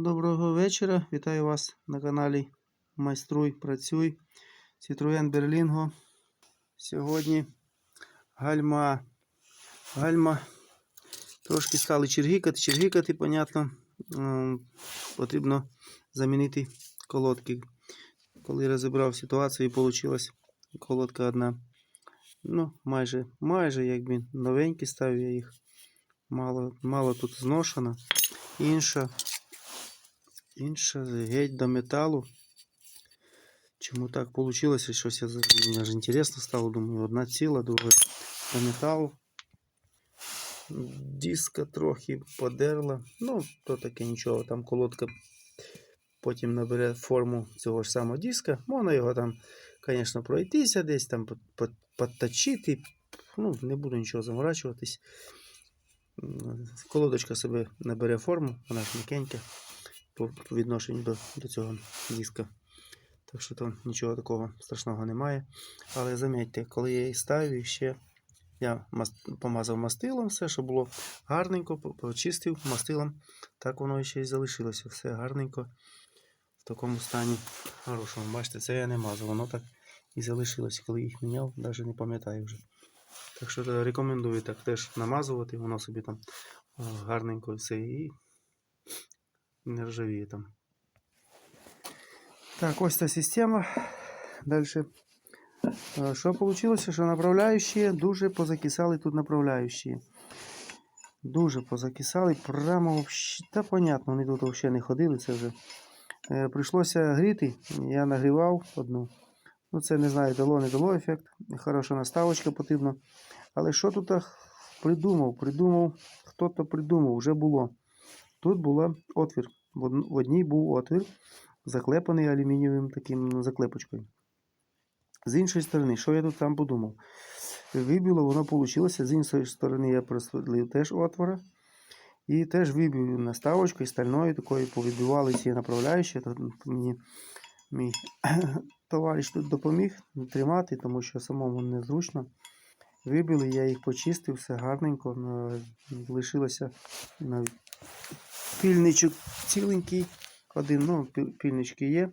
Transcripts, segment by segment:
Доброго вечора. Вітаю вас на каналі Майструй Працюй. Citroen Berlingo. Сьогодні гальма. Гальма. Трошки стали чергікати, чергікати, понятно. Потрібно замінити колодки. Коли розібрав ситуацію, вийшла колодка одна. Ну, майже, майже якби новенькі ставив я їх. Мало, мало тут зношено. Інша Інша геть до металу. Чому так вийшло? Щось я мені аж інтересно стало. Думаю, одна ціла, друга до металу. Диска трохи подерла. Ну, то таке нічого. Там колодка потім набере форму цього ж самого диска. Можна його там, звісно, пройтися, десь там підточити. Ну, не буду нічого заморачуватись. Колодочка себе набере форму, вона ж м'якенька по відношенню до, до цього диска. Так що там нічого такого страшного немає. Але замітьте, коли я її ставив, ще я помазав мастилом все, щоб було гарненько, почистив мастилом. Так воно ще й залишилося. Все гарненько в такому стані хорошому. Бачите, це я не мазав, воно так і залишилося, коли їх міняв, навіть не пам'ятаю вже. Так що рекомендую так теж намазувати, воно собі там гарненько все і не ржавіє там. Так, ось ця система. Далі. Що вийшло? Що направляючі дуже позакисали тут направляючі. Дуже позакисали. Прямо та понятно, вони тут взагалі не ходили. Це вже. Е, прийшлося гріти. Я нагрівав одну. Ну, це не знаю, дало, не дало ефект. Хороша наставочка потрібна. Але що тут придумав? Придумав, хто-то придумав, вже було. Тут була отвір. В одній був отвір, заклепаний алюмінієвим таким заклепочкою. З іншої сторони, що я тут там подумав? Вибіло, воно вийшло. З іншої сторони я просвітлив теж отвора. І теж вибив наставочкою стальною, такою повибивали ці направляючі. Тут мені мій товариш тут допоміг тримати, тому що самому незручно. Вибили, я їх почистив, все гарненько. Лишилося навіть Пільничок ціленький, один, ну, пільнички є.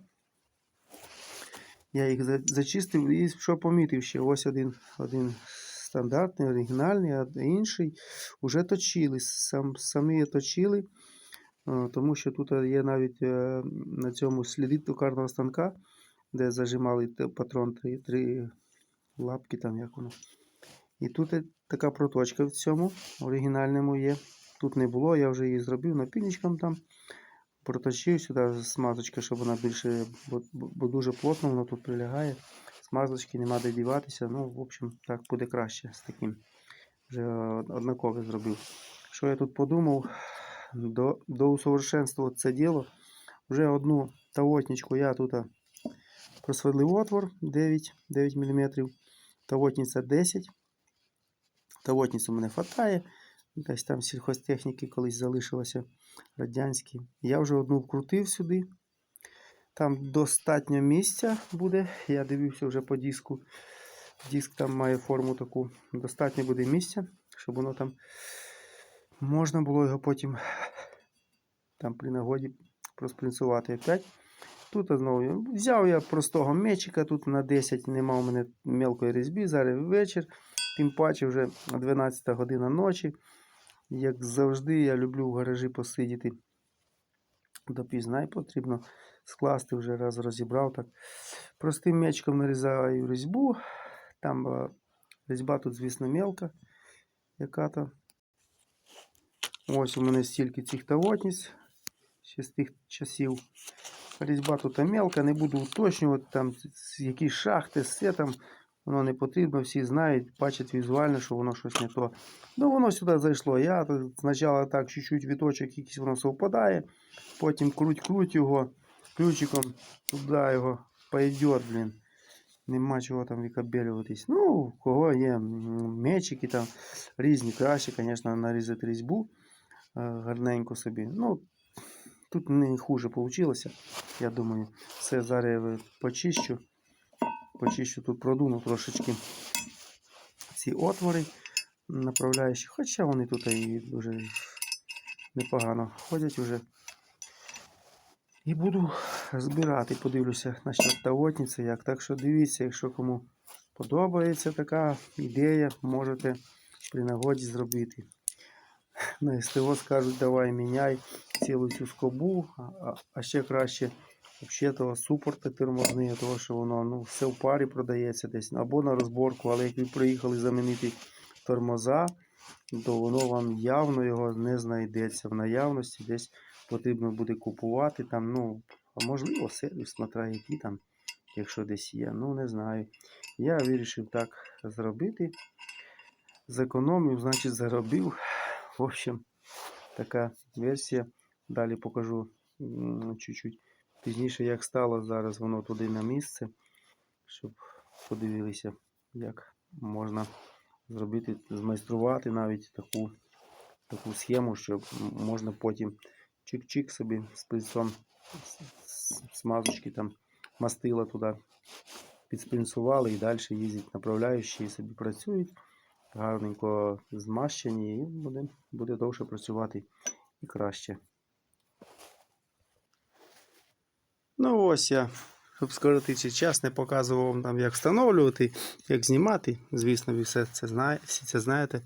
Я їх зачистив і що помітив ще? Ось один один стандартний, оригінальний, а інший вже точили. Сам, Самі точили, тому що тут є навіть е, на цьому сліди токарного станка, де зажимали патрон три, три лапки, там як воно. І тут така проточка в цьому оригінальному є. Тут не було, я вже її зробив напільничком там. Проточив сюди смазочка, щоб вона більше, бо, бо дуже плотно воно тут прилягає. Смазочки нема де діватися. Ну, в общем, так буде краще з таким. Вже однакове зробив. Що я тут подумав? До до усовершенствувати це діло. Вже одну тавотничку я тут просверлив отвор 9 9 мм. Тавотниця 10. Тавотницю мене вистачає. Десь там сільхозтехніки колись залишилося радянські. Я вже одну вкрутив сюди. Там достатньо місця буде. Я дивився вже по диску. Диск там має форму таку. Достатньо буде місця, щоб воно там можна було його потім там при нагоді проспринцувати опять. Тут знову взяв я простого мечика, тут на 10 нема у мене мелкої різьби, зараз вечір, тим паче вже 12 година ночі. Як завжди, я люблю в гаражі посидіти допізна і потрібно скласти вже раз розібрав. так. Простим м'ячком нарізаю різьбу. Там е, різьба тут, звісно, мелка. Яка-то. Ось у мене стільки цих тавотниць ще з тих часів. Різьба тут мелка, не буду уточнювати, там які шахти, все там. Воно не потрібно, всі знають, бачать візуально, що воно щось не то. Ну, воно сюди зайшло. Я спочатку так чуть-чуть віточок якийсь воно совпадає, потім круть-круть його ключиком туди його пойде, блін. Нема чого там викабелюватись. Ну, у кого є мечики там різні, краще, звісно, нарізати різьбу гарненько собі. Ну, Тут не хуже вийшло, я думаю. Все зараз почищу почищу тут продуну трошечки ці отвори направляючі, хоча вони тут і дуже непогано ходять вже. І буду збирати, подивлюся насчет тавотниці, як. Так що дивіться, якщо кому подобається така ідея, можете при нагоді зробити. На СТО скажуть, давай міняй цілу цю скобу, а ще краще взагалі того супорти тормозні, того що воно ну, все в парі продається десь або на розборку, але як ви приїхали замінити тормоза, то воно вам явно його не знайдеться в наявності, десь потрібно буде купувати там, ну, а можливо, сервіс смотря який там, якщо десь є. Ну, не знаю. Я вирішив так зробити. Зекономив, значить, заробив. В общем, така версія. Далі покажу чуть-чуть пізніше, як стало зараз воно туди на місце, щоб подивилися, як можна зробити, змайструвати навіть таку, таку схему, щоб можна потім чик-чик собі з с- смазочки там мастила туди підспринцували і далі їздять направляючі і собі працюють. Гарненько змащені і буде, буде довше працювати і краще. Ну ось я, щоб скоротити час, не показував вам там, як встановлювати, як знімати. Звісно, ви все це, знає, всі це знаєте.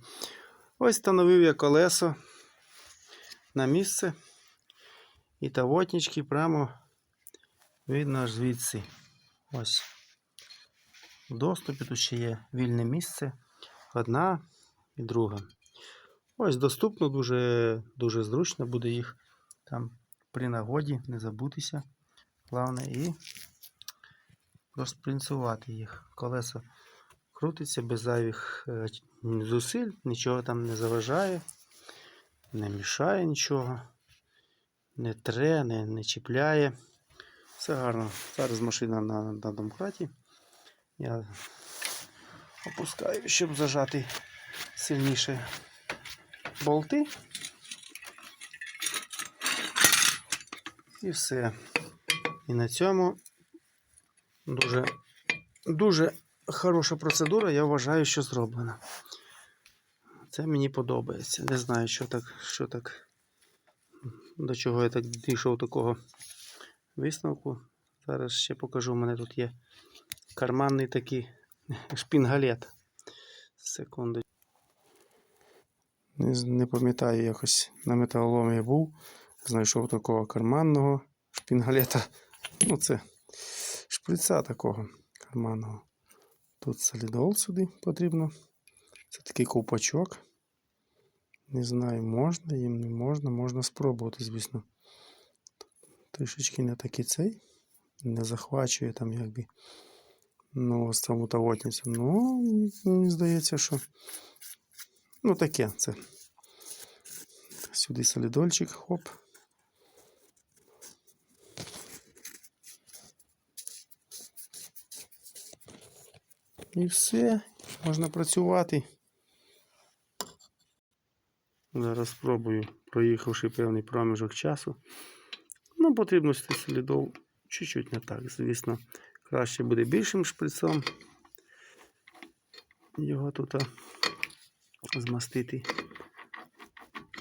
Ось встановив я колесо на місце. І тавотнички прямо видно аж звідси. Ось. В доступі тут ще є вільне місце. Одна і друга. Ось доступно, дуже, дуже зручно буде їх там при нагоді не забутися. Головне і розпринцувати їх. Колесо крутиться без зайвих е, зусиль, нічого там не заважає, не мішає нічого, не тре, не, не чіпляє. Все гарно. Зараз машина на, на домкраті. Я опускаю, щоб зажати сильніше болти. І все. І на цьому дуже, дуже хороша процедура, я вважаю, що зроблена. Це мені подобається. Не знаю, що так, що так, до чого я так дійшов такого висновку. Зараз ще покажу, у мене тут є карманний такий шпінгалет. Секунду. Не, пам'ятаю, якось на металоломі був. Знайшов такого карманного шпінгалета. Ну, це шприца такого карманного. Тут солідол сюди потрібно. Це такий ковпачок. Не знаю, можна їм, не можна, можна спробувати, звісно. Трішечки не такий цей. Не захвачує там якби. Ну, саму тавотницю. Ну, мені здається, що. Ну, таке це. Сюди солідольчик, хоп. І все, можна працювати. Зараз спробую, проїхавши певний проміжок часу. Ну, потрібно цей солідол чуть-чуть не так. Звісно, краще буде більшим шприцом. Його тут змастити.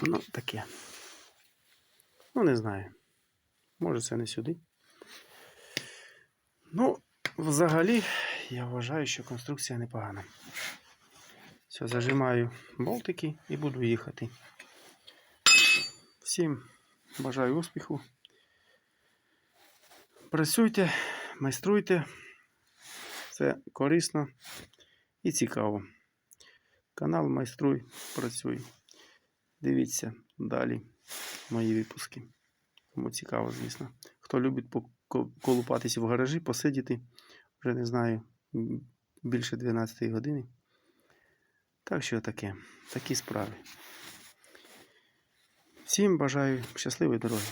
Ну, таке. Ну, не знаю. Може, це не сюди. Ну, взагалі, я вважаю, що конструкція непогана. Все, зажимаю болтики і буду їхати. Всім бажаю успіху. Працюйте, майструйте. Це корисно і цікаво. Канал Майструй працюй. Дивіться далі мої випуски. Кому цікаво, звісно. Хто любить поколупатися в гаражі, посидіти, вже не знаю, більше 12 години. Так що таке, такі справи. Всім бажаю щасливої дороги.